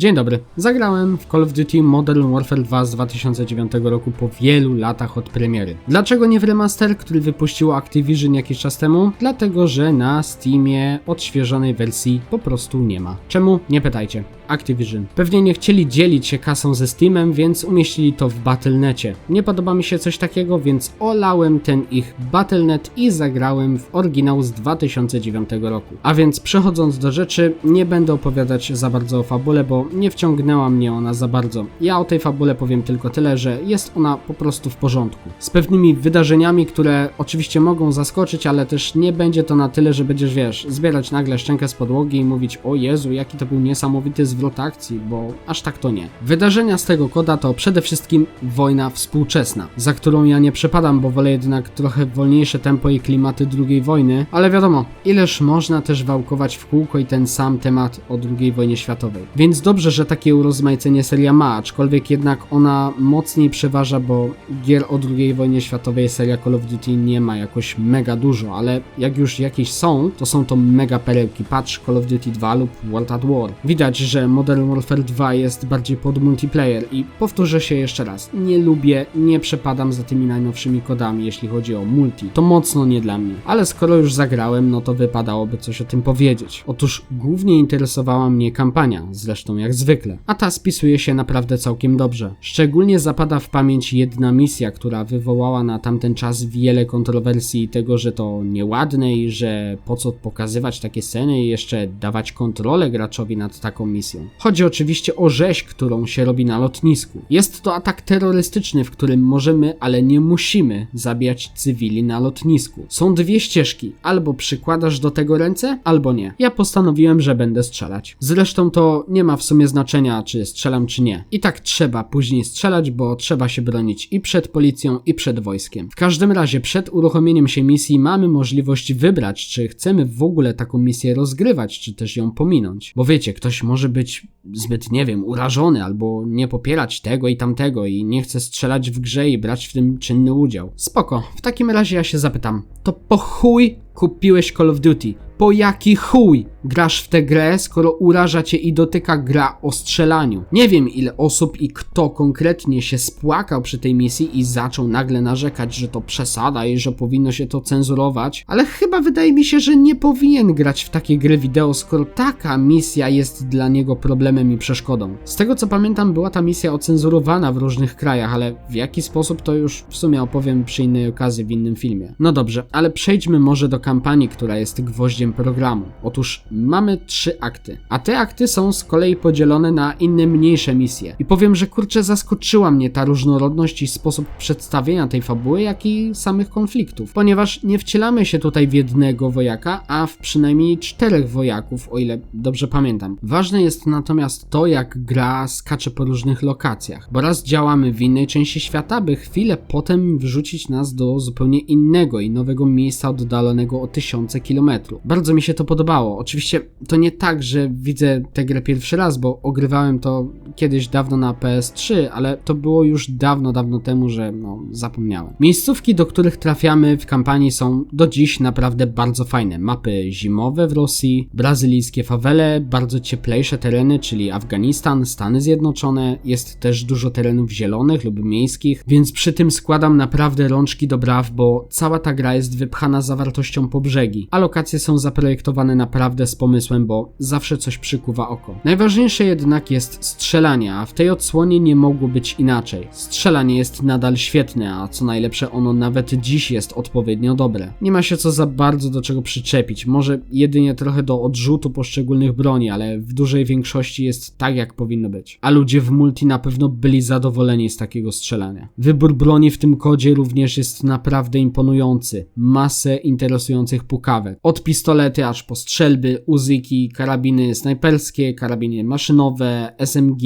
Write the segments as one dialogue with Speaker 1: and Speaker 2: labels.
Speaker 1: Dzień dobry. Zagrałem w Call of Duty Modern Warfare 2 z 2009 roku po wielu latach od premiery. Dlaczego nie w remaster, który wypuściło Activision jakiś czas temu? Dlatego, że na Steamie odświeżonej wersji po prostu nie ma. Czemu? Nie pytajcie. Activision. Pewnie nie chcieli dzielić się kasą ze Steamem, więc umieścili to w Battle.necie. Nie podoba mi się coś takiego, więc olałem ten ich Battle.net i zagrałem w oryginał z 2009 roku. A więc przechodząc do rzeczy, nie będę opowiadać za bardzo o fabule, bo nie wciągnęła mnie ona za bardzo. Ja o tej fabule powiem tylko tyle, że jest ona po prostu w porządku. Z pewnymi wydarzeniami, które oczywiście mogą zaskoczyć, ale też nie będzie to na tyle, że będziesz, wiesz, zbierać nagle szczękę z podłogi i mówić o Jezu, jaki to był niesamowity zwrot akcji, bo aż tak to nie. Wydarzenia z tego koda to przede wszystkim wojna współczesna, za którą ja nie przepadam, bo wolę jednak trochę wolniejsze tempo i klimaty II wojny, ale wiadomo, ileż można też wałkować w kółko i ten sam temat o II wojnie światowej. Więc dobrze, że takie urozmaicenie seria ma, aczkolwiek jednak ona mocniej przeważa, bo gier o II wojnie światowej seria Call of Duty nie ma jakoś mega dużo, ale jak już jakieś są, to są to mega perełki. Patrz Call of Duty 2 lub World at War. Widać, że Modern Warfare 2 jest bardziej pod multiplayer i powtórzę się jeszcze raz. Nie lubię, nie przepadam za tymi najnowszymi kodami, jeśli chodzi o multi. To mocno nie dla mnie. Ale skoro już zagrałem, no to wypadałoby coś o tym powiedzieć. Otóż głównie interesowała mnie kampania, zresztą jak zwykle. A ta spisuje się naprawdę całkiem dobrze. Szczególnie zapada w pamięć jedna misja, która wywołała na tamten czas wiele kontrowersji tego, że to nieładne i że po co pokazywać takie sceny i jeszcze dawać kontrolę graczowi nad taką misją. Chodzi oczywiście o rzeź, którą się robi na lotnisku. Jest to atak terrorystyczny, w którym możemy, ale nie musimy zabijać cywili na lotnisku. Są dwie ścieżki, albo przykładasz do tego ręce, albo nie. Ja postanowiłem, że będę strzelać. Zresztą to nie ma w sumie znaczenia, czy strzelam, czy nie. I tak trzeba później strzelać, bo trzeba się bronić i przed policją, i przed wojskiem. W każdym razie, przed uruchomieniem się misji mamy możliwość wybrać, czy chcemy w ogóle taką misję rozgrywać, czy też ją pominąć. Bo wiecie, ktoś może być zbyt, nie wiem, urażony, albo nie popierać tego i tamtego i nie chce strzelać w grze i brać w tym czynny udział. Spoko, w takim razie ja się zapytam, to po chuj kupiłeś Call of Duty? Po jaki chuj grasz w tę grę, skoro uraża cię i dotyka gra o strzelaniu? Nie wiem ile osób i kto konkretnie się spłakał przy tej misji i zaczął nagle narzekać, że to przesada i że powinno się to cenzurować, ale chyba wydaje mi się, że nie powinien grać w takie gry wideo, skoro taka misja jest dla niego problemem i przeszkodą. Z tego co pamiętam, była ta misja ocenzurowana w różnych krajach, ale w jaki sposób to już w sumie opowiem przy innej okazji w innym filmie. No dobrze, ale przejdźmy może do kampanii, która jest gwoździem programu. Otóż mamy trzy akty, a te akty są z kolei podzielone na inne mniejsze misje. I powiem, że kurczę zaskoczyła mnie ta różnorodność i sposób przedstawienia tej fabuły, jak i samych konfliktów, ponieważ nie wcielamy się tutaj w jednego wojaka, a w przynajmniej czterech wojaków, o ile dobrze pamiętam. Ważne jest natomiast to, jak gra skacze po różnych lokacjach, bo raz działamy w innej części świata, by chwilę potem wrzucić nas do zupełnie innego i nowego miejsca oddalonego o tysiące kilometrów. Bardzo mi się to podobało. Oczywiście to nie tak, że widzę tę grę pierwszy raz, bo ogrywałem to kiedyś dawno na PS3, ale to było już dawno, dawno temu, że no, zapomniałem. Miejscówki, do których trafiamy w kampanii są do dziś naprawdę bardzo fajne. Mapy zimowe w Rosji, brazylijskie fawele, bardzo cieplejsze tereny, czyli Afganistan, Stany Zjednoczone, jest też dużo terenów zielonych lub miejskich, więc przy tym składam naprawdę rączki do braw, bo cała ta gra jest wypchana zawartością po brzegi, a lokacje są zaprojektowane naprawdę z pomysłem, bo zawsze coś przykuwa oko. Najważniejsze jednak jest strzelanie, a w tej odsłonie nie mogło być inaczej. Strzelanie jest nadal świetne, a co najlepsze ono nawet dziś jest odpowiednio dobre. Nie ma się co za bardzo do czego przyczepić, może jedynie trochę do odrzutu poszczególnych broni, ale w dużej większości jest tak jak powinno być. A ludzie w multi na pewno byli zadowoleni z takiego strzelania. Wybór broni w tym kodzie również jest naprawdę imponujący. Masę interesujących pukawek. Od pistolety aż po strzelby, uzyki, karabiny snajperskie, karabiny maszynowe, SMG,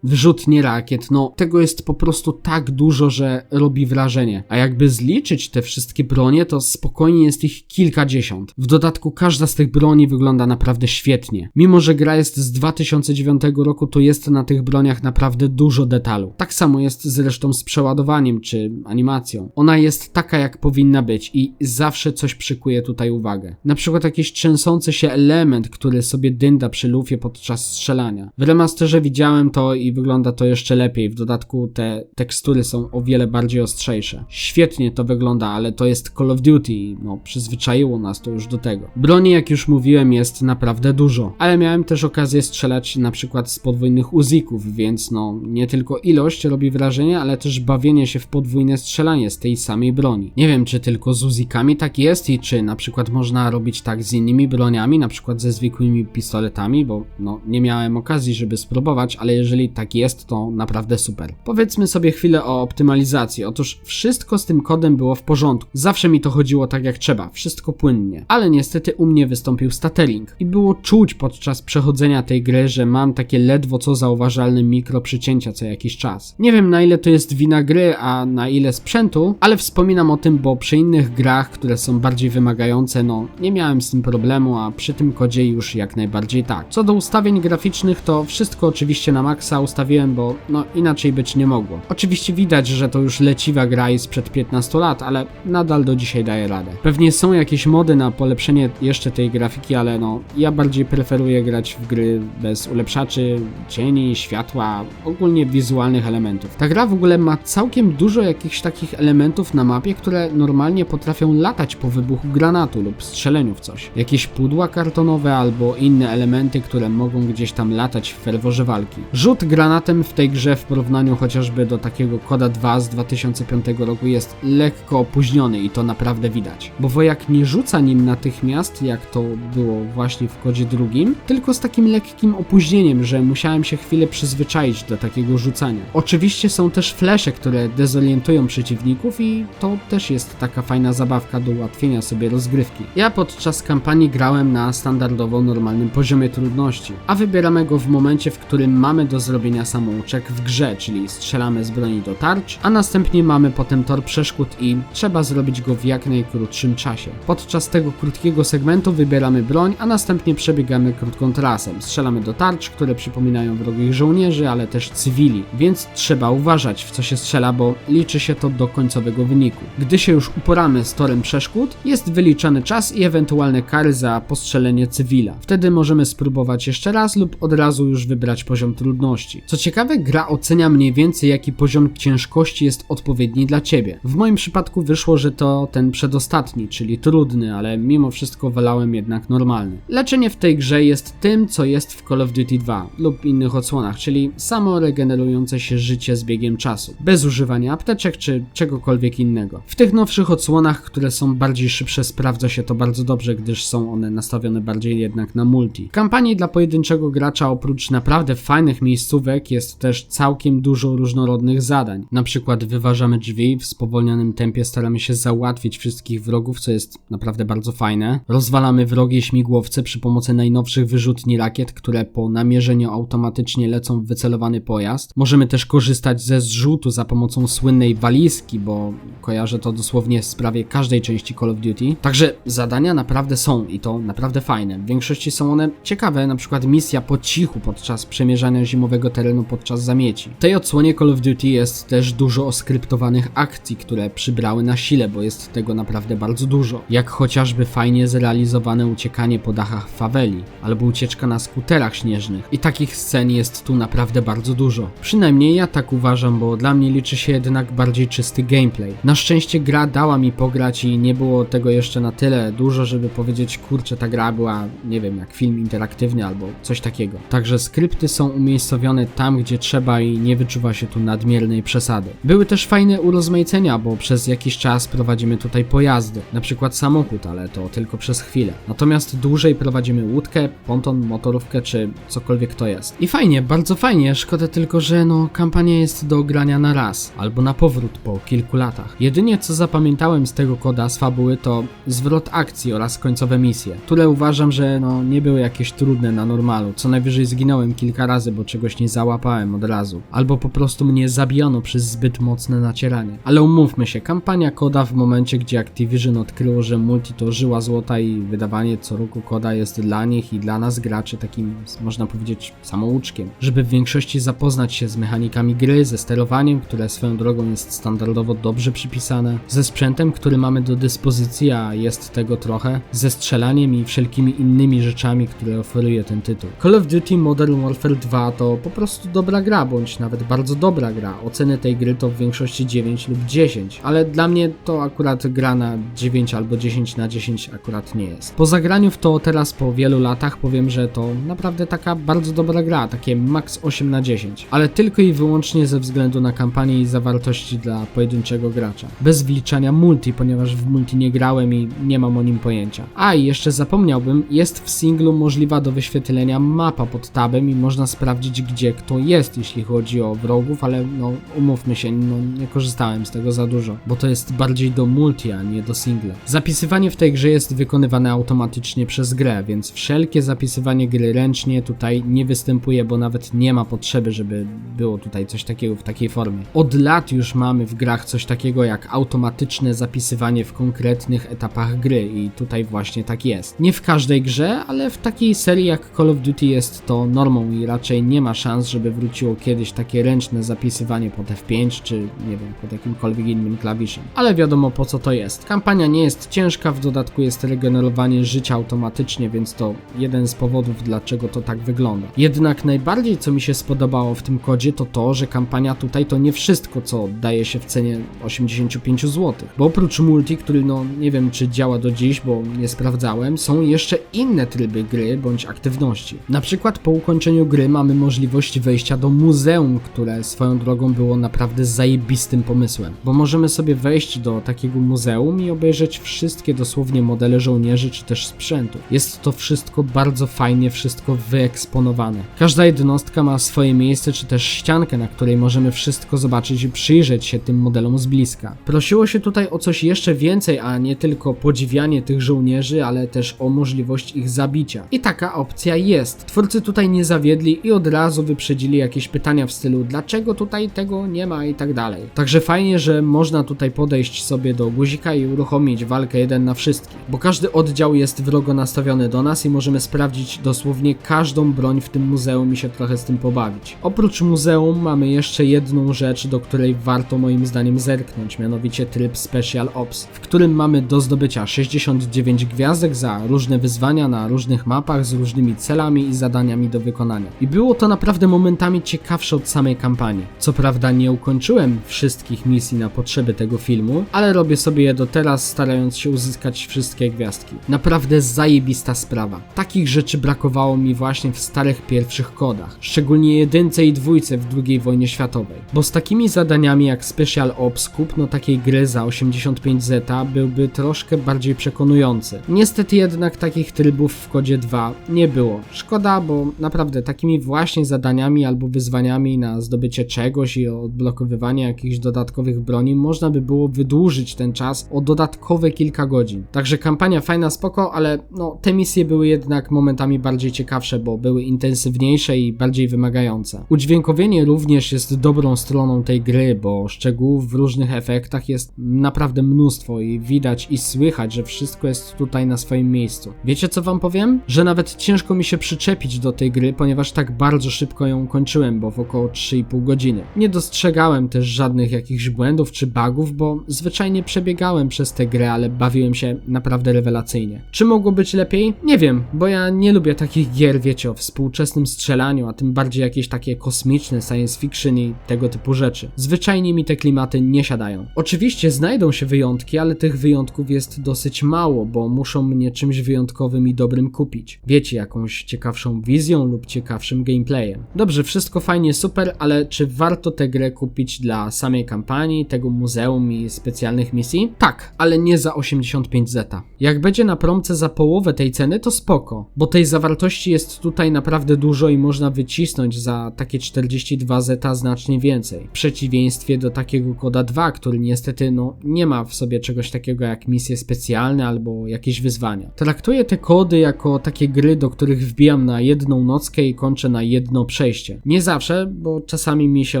Speaker 1: wyrzutnie rakiet. No, tego jest po prostu tak dużo, że robi wrażenie. A jakby zliczyć te wszystkie bronie, to spokojnie jest ich kilkadziesiąt. W dodatku każda z tych broni wygląda naprawdę świetnie. Mimo, że gra jest z 2009 roku, to jest na tych broniach naprawdę dużo detalu. Tak samo jest zresztą z przeładowaniem czy animacją. Ona jest taka jak powinna być i zawsze coś przykuje tutaj uwagę. Na przykład jakiś trzęsący się element, który sobie dynda przy lufie podczas strzelania. W remasterze widziałem to i wygląda to jeszcze lepiej. W dodatku te tekstury są o wiele bardziej ostrzejsze. Świetnie to wygląda, ale to jest Call of Duty i no, przyzwyczaiło nas to już do tego. Broni, jak już mówiłem, jest naprawdę dużo, ale miałem też okazję strzelać na przykład z podwójnych uzików, więc no, nie tylko ilość robi wrażenie, ale też bawienie się w podwójne strzelanie z tej samej broni. Nie wiem, czy tylko z uzikami tak jest i czy na przykład można robić tak z innymi broniami, na przykład ze zwykłymi pistoletami, bo no, nie miałem okazji, żeby spróbować, ale jeżeli tak jest, to naprawdę super. Powiedzmy sobie chwilę o optymalizacji. Otóż wszystko z tym kodem było w porządku. Zawsze mi to chodziło tak jak trzeba, wszystko płynnie. Ale niestety u mnie wystąpił stuttering i było czuć podczas przechodzenia tej gry, że mam takie ledwo co zauważalne mikro przycięcia co jakiś czas. Nie wiem na ile to jest wina gry, a na ile sprzętu, ale wspominam o tym, bo przy innych grach, które są bardziej wymagające, no nie miałem z tym problemu, a przy tym kodzie już jak najbardziej tak. Co do ustawień graficznych, to wszystko oczywiście na maksa ustawiłem, bo no inaczej być nie mogło. Oczywiście widać, że to już leciwa gra i sprzed 15 lat, ale nadal do dzisiaj daje radę. Pewnie są jakieś mody na polepszenie jeszcze tej grafiki, ale no ja bardziej preferuję grać w gry bez ulepszaczy, cieni, światła, ogólnie wizualnych elementów. Ta gra w ogóle ma całkiem dużo jakichś takich elementów na mapie, które normalnie potrafią latać po wybuchu granatu lub strzeleniu w coś. Jakieś pudła kartonowe albo inne elementy, które mogą gdzieś tam latać w ferworze walki. Rzut granatem w tej grze w porównaniu chociażby do takiego Koda 2 z 2005 roku jest lekko opóźniony i to naprawdę widać. Bo wojak nie rzuca nim natychmiast, jak to było właśnie w kodzie drugim, tylko z takim lekkim opóźnieniem, że musiałem się chwilę przyzwyczaić do takiego rzucania. Oczywiście są też flesze, które dezorientują przeciwników i to też jest taka fajna zabawka do ułatwienia sobie rozgrywki. Ja podczas kampanii grałem na standardowo normalnym poziomie trudności, a wybieramy go w momencie, w którym mamy do zrobienia samouczek w grze, czyli strzelamy z broni do tarcz, a następnie mamy potem tor przeszkód i trzeba zrobić go w jak najkrótszym czasie. Podczas tego krótkiego segmentu wybieramy broń, a następnie przebiegamy krótką trasę. Strzelamy do tarcz, które przypominają wrogich żołnierzy, ale też cywili, więc trzeba uważać w co się strzela, bo liczy się to do końcowego wyniku. Gdy się już uporamy z torem przeszkód, jest wyliczany czas i ewentualne kary za postrzelenie cywila. Wtedy możemy spróbować jeszcze raz lub od razu już wybrać poziom trudności. Co ciekawe, gra ocenia mniej więcej jaki poziom ciężkości jest odpowiedni dla ciebie. W moim przypadku wyszło, że to ten przedostatni, czyli trudny, ale mimo wszystko wolałem jednak normalny. Leczenie w tej grze jest tym, co jest w Call of Duty 2 lub innych odsłonach, czyli samo regenerujące się życie z biegiem czasu, bez używania apteczek czy czegokolwiek innego. W tych nowszych odsłonach, które są bardziej szybsze, sprawdza się to bardzo dobrze, gdyż są one nastawione bardziej jednak na multi. W kampanii dla pojedynczego gracza oprócz naprawdę fajnych miejscówek jest też całkiem dużo różnorodnych zadań. Na przykład wyważamy drzwi, w spowolnionym tempie staramy się załatwić wszystkich wrogów, co jest naprawdę bardzo fajne. Rozwalamy wrogie śmigłowce przy pomocy najnowszych wyrzutni rakiet, które po namierzeniu automatycznie lecą w wycelowany pojazd. Możemy też korzystać ze zrzutu za pomocą słynnej walizki, bo kojarzę to dosłownie z prawie każdej części Call of Duty. Także zadania naprawdę są i to naprawdę fajne. W większości są one ciekawe, na przykład misja po cichu podczas przemierzania zimowego terenu podczas zamieci. W tej odsłonie Call of Duty jest też dużo oskryptowanych akcji, które przybrały na sile, bo jest tego naprawdę bardzo dużo. Jak chociażby fajnie zrealizowane uciekanie po dachach faweli, albo ucieczka na skuterach śnieżnych. I takich scen jest tu naprawdę bardzo dużo. Przynajmniej ja tak uważam, bo dla mnie liczy się jednak bardziej czysty gameplay. Na szczęście gra dała mi pograć i nie było tego jeszcze na tyle dużo, żeby powiedzieć, kurczę, ta gra była, nie wiem, jak film interaktywny albo coś takiego. Także skrypty są umiejscowione tam, gdzie trzeba i nie wyczuwa się tu nadmiernej przesady. Były też fajne urozmaicenia, bo przez jakiś czas prowadzimy tutaj pojazdy, na przykład samochód, ale to tylko przez chwilę. Natomiast dłużej prowadzimy łódkę, ponton, motorówkę czy cokolwiek to jest. I fajnie, bardzo fajnie, szkoda tylko, że no kampania jest do grania na raz, albo na powrót po kilku latach. Jedynie co zapamiętałem z tego koda z fabuły to zwrot akcji oraz końcowe misje, które uważam, że no nie były jakieś trudne na normalu, co najwyżej zginąłem kilka razy, bo czegoś nie załapałem od razu, albo po prostu mnie zabijano przez zbyt mocne nacieranie. Ale umówmy się, kampania koda w momencie, gdzie Activision odkryło, że multi to żyła złota i wydawanie co roku koda jest dla nich i dla nas graczy takim, można powiedzieć, samouczkiem, żeby w większości zapoznać się z mechanikami gry, ze sterowaniem, które swoją drogą jest standardowo dobrze przypisane, ze sprzętem, który mamy do dyspozycji, a jest tego trochę, ze strzelaniem i wszelkimi innymi rzeczami, które oferuje ten tytuł. Call of Duty Modern Warfare 2 to po prostu dobra gra, bądź nawet bardzo dobra gra. Oceny tej gry to w większości 9 lub 10, ale dla mnie to akurat gra na 9 albo 10 na 10 akurat nie jest. Po zagraniu w to teraz po wielu latach powiem, że to naprawdę taka bardzo dobra gra, takie max 8 na 10, ale tylko i wyłącznie ze względu na kampanię i zawartości dla pojedynczego gracza. Bez wliczania multi, ponieważ w multi nie grałem i nie mam o nim pojęcia. A i jeszcze zapomniałbym, jest w singlu możliwa do wyświetlenia mapa pod tabem i można sprawdzić gdzie kto jest, jeśli chodzi o wrogów, ale no umówmy się, no nie korzystałem z tego za dużo, bo to jest bardziej do multi, a nie do single. Zapisywanie w tej grze jest wykonywane automatycznie przez grę, więc wszelkie zapisywanie gry ręcznie tutaj nie występuje, bo nawet nie ma potrzeby, żeby było tutaj coś takiego w takiej formie. Od lat już mamy w grach coś takiego jak automatyczne zapisywanie w konkretnych etapach gry i tutaj właśnie tak jest. Nie w każdej grze, ale w takiej serii jak Call of Duty jest to normą i raczej nie ma szans, żeby wróciło kiedyś takie ręczne zapisywanie pod F5 czy nie wiem, pod jakimkolwiek innym klawiszem. Ale wiadomo po co to jest. Kampania nie jest ciężka, w dodatku jest regenerowanie życia automatycznie, więc to jeden z powodów dlaczego to tak wygląda. Jednak najbardziej co mi się spodobało w tym kodzie to to, że kampania tutaj to nie wszystko co daje się w cenie 85 zł. Bo oprócz multi, który no nie wiem czy działa do dziś, bo nie sprawdzałem, są jeszcze inne tryby gry bądź aktywności. Na przykład po ukończeniu gry mamy możliwość wejścia do muzeum, które swoją drogą było naprawdę zajebistym pomysłem, bo możemy sobie wejść do takiego muzeum i obejrzeć wszystkie dosłownie modele żołnierzy czy też sprzętu. Jest to wszystko bardzo fajnie, wszystko wyeksponowane. Każda jednostka ma swoje miejsce czy też ściankę, na której możemy wszystko zobaczyć i przyjrzeć się tym modelom z bliska. Prosiło się tutaj o coś jeszcze więcej, a nie tylko podziwianie tych żołnierzy, ale też o możliwość ich zabicia. I taka opcja jest. Twórcy tutaj nie zawiedli i od razu wyprzedzili jakieś pytania w stylu dlaczego tutaj tego nie ma i tak dalej. Także fajnie, że można tutaj podejść sobie do guzika i uruchomić walkę jeden na wszystkich, bo każdy oddział jest wrogo nastawiony do nas i możemy sprawdzić dosłownie każdą broń w tym muzeum i się trochę z tym pobawić. Oprócz muzeum mamy jeszcze jedną rzecz, do której warto moim zdaniem zerknąć, mianowicie tryb Special Ops, w którym mamy do zdobycia 69 gwiazdek za różne wyzwania na różnych mapach z różnymi celami i zadaniami do wykonania. I było to naprawdę momentami ciekawsze od samej kampanii. Co prawda nie ukończyłem wszystkich misji na potrzeby tego filmu, ale robię sobie je do teraz, starając się uzyskać wszystkie gwiazdki. Naprawdę zajebista sprawa. Takich rzeczy brakowało mi właśnie w starych pierwszych kodach, szczególnie jedynce i dwójce w II wojnie światowej. Bo z takimi zadaniami jak Special Ops kupno takiej gry za 85 zeta byłby troszkę bardziej przekonujący. Niestety jednak takich trybów w kodzie 2 nie było. Szkoda, bo naprawdę takimi właśnie zadaniami albo wyzwaniami na zdobycie czegoś i odblokowywanie jakichś dodatkowych broni można by było wydłużyć ten czas o dodatkowe kilka godzin. Także kampania fajna, spoko, ale no te misje były jednak momentami bardziej ciekawsze, bo były intensywniejsze i bardziej wymagające. Udźwiękowienie również jest dobrą stroną tej gry, bo szczegółów w różnych efektach jest naprawdę mnóstwo i widać i słychać, że wszystko jest tutaj na swoim miejscu. Wiecie co wam powiem? Że nawet ciężko mi się przyczepić do tej gry, ponieważ tak bardzo szybko ją kończyłem, bo w około 3,5 godziny. Nie dostrzegałem też żadnych jakichś błędów czy bugów, bo zwyczajnie przebiegałem przez tę grę, ale bawiłem się naprawdę rewelacyjnie. Czy mogło być lepiej? Nie wiem, bo ja nie lubię takich gier, wiecie, o współczesnym strzelaniu, a tym bardziej jakieś takie kosmiczne, science fiction i tego typu rzeczy. Zwyczajnie mi te klimaty nie siadają. Oczywiście znajdą się wyjątki, ale tych wyjątków jest dosyć mało, bo muszą mnie czymś wyjątkowym i dobrym kupić. Wiecie, jakąś ciekawszą wizją lub ciekawszym gameplayem. Dobrze, wszystko fajnie, super, ale czy warto tę grę kupić dla samej kampanii, tego muzeum i specjalnych misji? Tak, ale nie za 85 zeta. Jak będzie na promce za połowę tej ceny, to spoko, bo tej zawartości jest tutaj naprawdę dużo i można wycisnąć za takie 42 zeta znacznie więcej. W przeciwieństwie do takiego koda 2, który niestety no nie ma w sobie czegoś takiego jak misje specjalne albo jakieś wyzwania. Traktuję te kody jako takie gry, do których wbijam na jedną nockę i kończę na jedno przejście. Nie zawsze, bo czasami mi się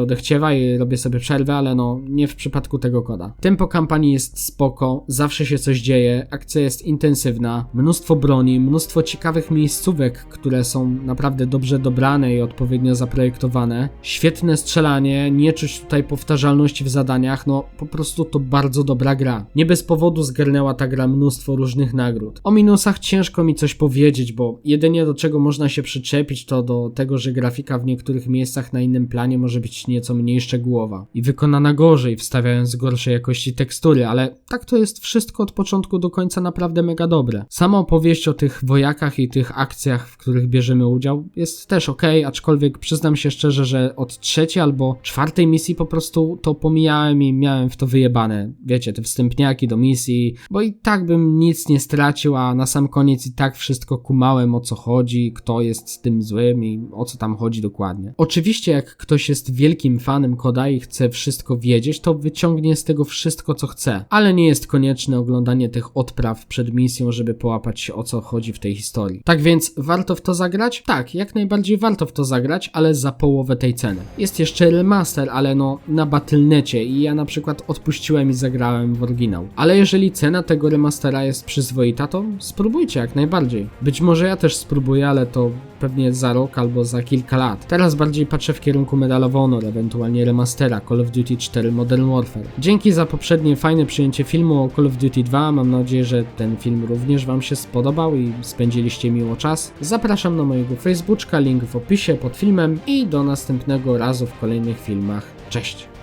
Speaker 1: odechciewa i robię sobie przerwę, ale no nie w przypadku tego koda. Tempo kampanii jest spoko, zawsze się coś dzieje, akcja jest intensywna, mnóstwo broni, mnóstwo ciekawych miejscówek, które są naprawdę dobrze dobrane i odpowiednio zaprojektowane. Świetne strzelanie, nie czuć tutaj powtarzalności w zadaniach, no po prostu to bardzo dobra gra. Nie bez powodu zgarnęła ta gra mnóstwo różnych nagród. O minusach ciężko mi coś powiedzieć, bo jedynie do czego można się przyczepić to do tego, że grafika w niektórych miejscach na innym planie może być nieco mniej szczegółowa i wykonana gorzej, wstawiając gorszej jakości tekstury, ale tak to jest wszystko od początku do końca naprawdę mega dobre. Sama opowieść o tych wojakach i tych akcjach, w których bierzemy udział jest też ok, aczkolwiek przyznam się szczerze, że od trzeciej albo czwartej misji po prostu to pomijałem i miałem w to wyjebane. Wiecie, te wstępniaki do misji, bo i tak bym nic nie stracił, a na sam koniec i tak wszystko kumałem o co chodzi, kto jest z tym złym i o co tam chodzi dokładnie. Oczywiście jak ktoś jest wielkim fanem koda i chce wszystko wiedzieć, to wyciągnie z tego wszystko co chce, ale nie jest konieczne oglądanie tych odpraw przed misją, żeby połapać o co chodzi w tej historii. Tak więc warto w to zagrać? Tak, jak najbardziej warto w to zagrać, ale za połowę tej ceny. Jest jeszcze remaster, ale no na Battle.necie i ja na przykład odpuściłem i zagrałem w oryginał. Ale jeżeli cena tego remastera jest przyzwoita, to spróbujcie jak najbardziej. Być może ja też spróbuję, ale to pewnie za rok albo za kilka lat. Teraz bardziej patrzę w kierunku Medal of Honor, ewentualnie remastera Call of Duty 4 Modern Warfare. Dzięki za poprzednie fajne przyjęcie filmu o Call of Duty 2. Mam nadzieję, że ten film również Wam się spodobał i spędziliście miło czas. Zapraszam na mojego Facebooka, link w opisie pod filmem i do następnego razu w kolejnych filmach. Cześć!